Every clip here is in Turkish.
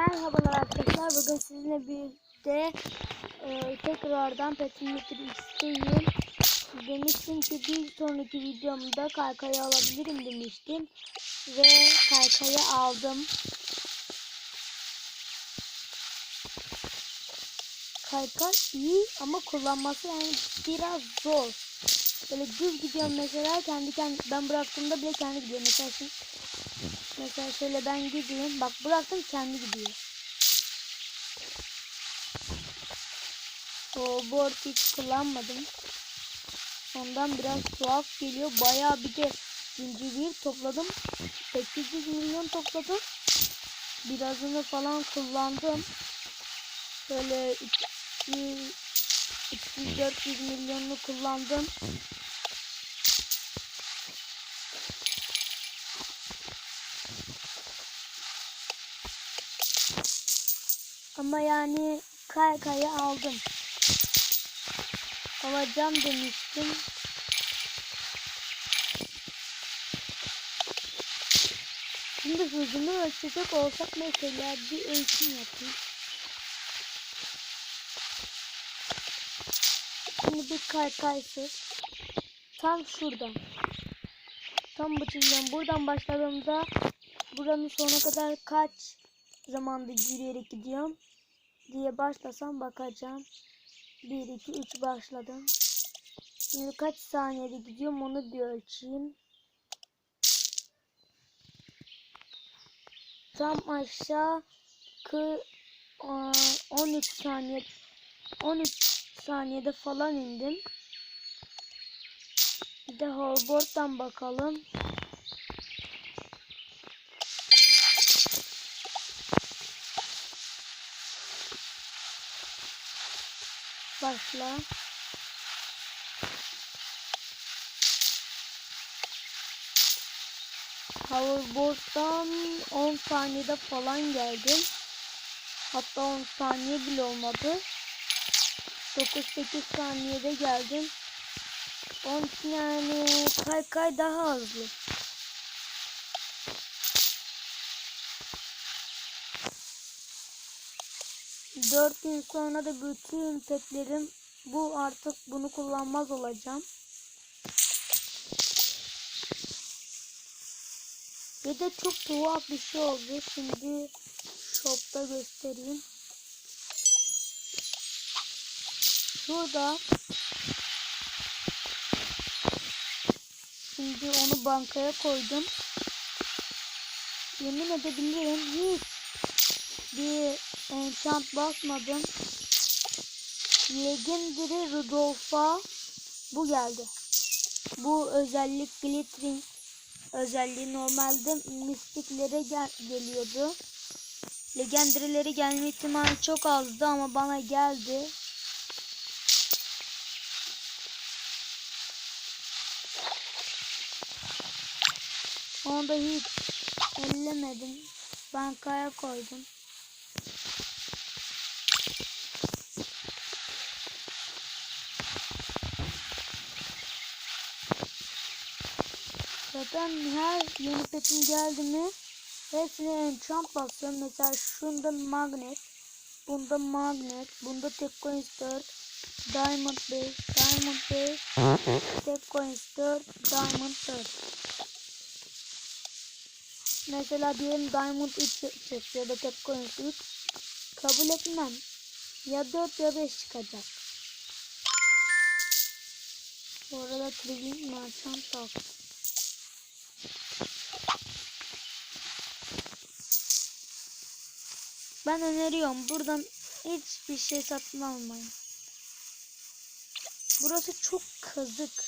Merhabalar arkadaşlar. Bugün sizinle birlikte e, tekrardan Petimetre X'teyim. Demiştim ki bir sonraki videomda kaykayı alabilirim demiştim. Ve kaykayı aldım. Kaykay iyi ama kullanması yani biraz zor. Böyle düz gidiyorum mesela kendi kendi ben bıraktığımda bile kendi gidiyor. Mesela Mesela şöyle ben gideyim. Bak bıraktım kendi gidiyor. O board hiç kullanmadım. Ondan biraz tuhaf geliyor. Bayağı bir de zincir topladım. 800 milyon topladım. Birazını falan kullandım. Böyle 300-400 milyonunu kullandım. Ama yani kaykayı aldım. Alacağım demiştim. Şimdi hızını ölçecek olsak mesela bir ölçüm yapayım. Şimdi bir kaykaysız. Tam şuradan. Tam çizgiden buradan başladığımda buranın sonuna kadar kaç zamanda yürüyerek gidiyorum diye başlasam bakacağım. 1, 2, 3 başladım. Şimdi kaç saniyede gidiyorum onu bir ölçeyim. Tam aşağı kı 13 saniye 13 saniyede falan indim. Bir de hoverboard'dan bakalım. Başla. Hoverboard'dan 10 saniyede falan geldim. Hatta 10 saniye bile olmadı. 9-8 saniyede geldim. Onun için yani kay kay daha hızlı. Dört gün sonra da bütün petlerim bu artık bunu kullanmaz olacağım. Bir de çok tuhaf bir şey oldu. Şimdi shopta göstereyim. Şurada Şimdi onu bankaya koydum. Yemin edebilirim hiç bir enchant basmadım. Legendary Rudolph'a bu geldi. Bu özellik glittering özelliği normalde mistiklere gel geliyordu. Legendary'lere gelme ihtimali çok azdı ama bana geldi. Onu da hiç ellemedim. Bankaya koydum. Zaten her yeni petim geldi mi hepsine enchant basıyorum. Mesela şunda magnet, bunda magnet, bunda tek coins 4, diamond 5, diamond 5, tek coins 4, diamond 4. Mesela diyelim diamond 3 çıktı ya da tek coins 3 kabul etmem. Ya 4 ya 5 çıkacak. Bu arada Trigin Merchant aldım. Ben öneriyorum buradan hiçbir şey satın almayın. Burası çok kazık.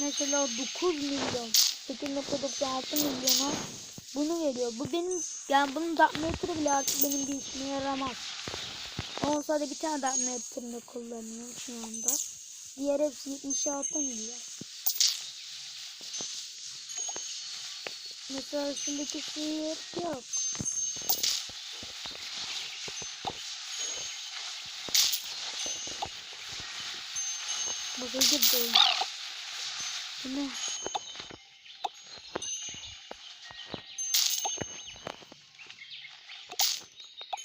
Mesela 9 milyon 8.96 milyona bunu veriyor. Bu benim yani bunun metre bile artık benim bir işime yaramaz. Ama sadece bir tane dark metre'ini kullanıyorum şu anda. Diğer hepsi 76 milyon. Mesela üstündeki sihir yok. Da gibi. Bu ne?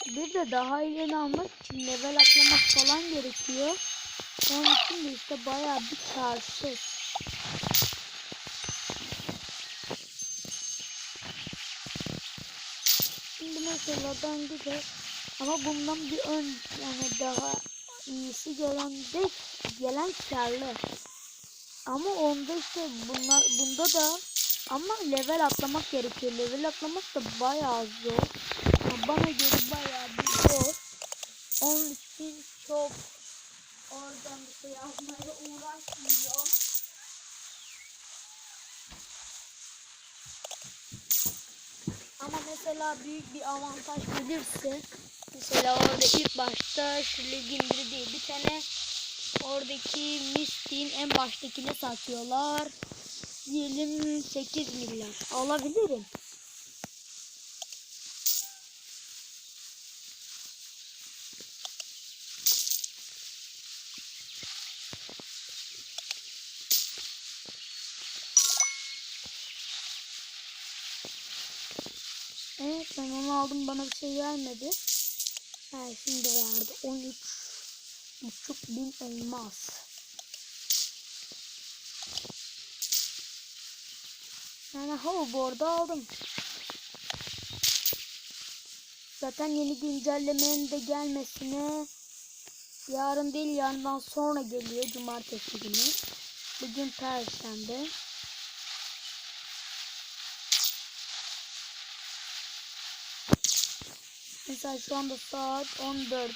Bir de daha ileri almak için level atlamak falan gerekiyor. Onun için de işte bayağı bir çarşı. Şimdi mesela bence de ama bundan bir ön yani daha iyisi gelen de gelen karlı. Ama onda işte bunlar bunda da ama level atlamak gerekiyor. Level atlamak da bayağı zor. Bana göre bayağı bir zor. Onun için çok oradan bir şey almaya uğraşmıyorum. Ama mesela büyük bir avantaj gelirse mesela orada ilk başta şu legendary değil bir tane oradaki Mystic'in en baştakini satıyorlar. Diyelim 8 milyar. Alabilirim. Evet ben onu aldım bana bir şey vermedi. Ha şimdi verdi. 13 buçuk bin elmas. Yani hoverboard'u aldım. Zaten yeni güncellemenin de gelmesine yarın değil yarından sonra geliyor cumartesi günü. Bugün perşembe. Mesela şu anda saat 14.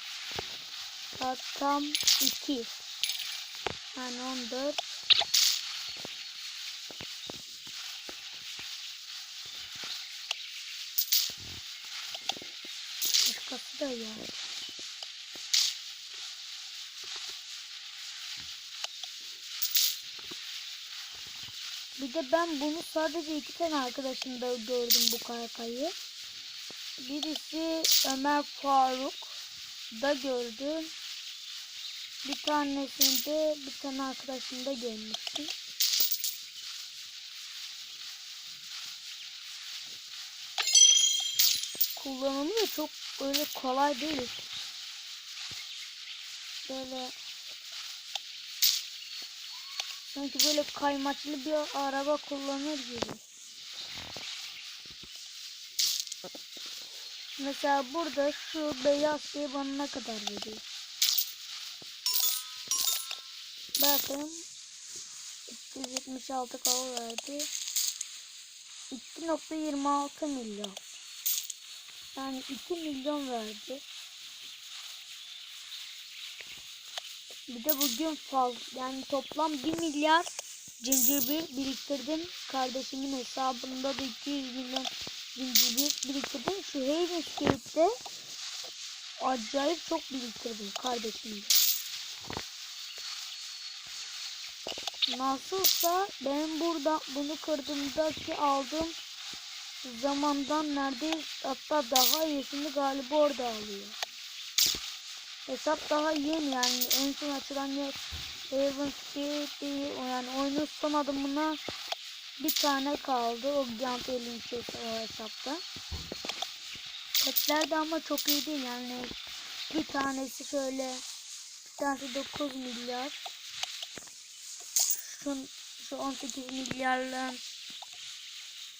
Saat tam 2. Yani 14. Başkası da yok. Bir de ben bunu sadece iki tane arkadaşımda gördüm bu kaykayı. Birisi Ömer Faruk da gördüm. Bir tanesini de bir tane arkadaşımda görmüştüm. Kullanımı da çok öyle kolay değil. Böyle sanki böyle kaymaçlı bir araba kullanır gibi. Mesela burada şu beyaz şey bana ne kadar veriyor? Bakın 376 kava verdi. 2.26 milyon. Yani 2 milyon verdi. Bir de bugün fazla yani toplam 1 milyar zincir biriktirdim. Kardeşimin hesabında da 200 milyon zincir biriktirdim. Şu Haven Skate'de acayip çok biriktirdim kardeşimde. Nasılsa ben burada bunu kırdığımdaki aldığım zamandan neredeyse hatta daha iyisini galiba orada alıyor. Hesap daha yeni yani en son açılan yer Haven Skate Yani oyunun son adımına bir tane kaldı. O Gant elin şeysi o hesapta. Petler de ama çok iyi değil yani. Bir tanesi şöyle bir tanesi 9 milyar. Şu, şu 18 milyarlığın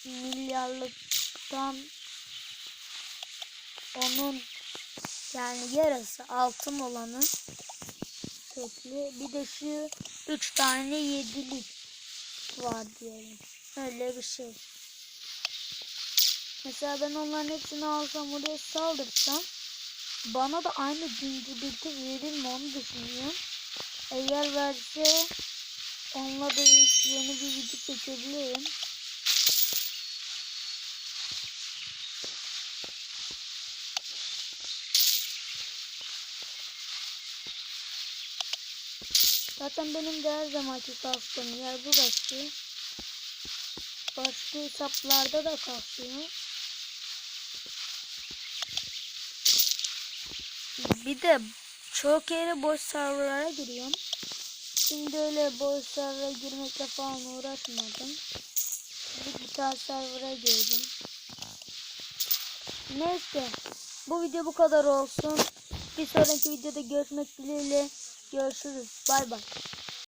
milyarlıktan onun yani yarısı altın olanı şekli. Bir de şu 3 tane yedilik var diyelim. Öyle bir şey. Mesela ben onların hepsini alsam oraya saldırsam bana da aynı zincirlikte verir mi onu düşünüyorum. Eğer verse onunla da yeni bir video çekebilirim. Zaten benim de her zamanki kastığım yer burası. Başka hesaplarda da kasıyor. Bir de çok yere boş serverlara giriyorum. Şimdi öyle boş server'a girmekle falan uğraşmadım. Bir gitar server'a girdim. Neyse. Bu video bu kadar olsun. Bir sonraki videoda görüşmek dileğiyle. Görüşürüz. Bay bay.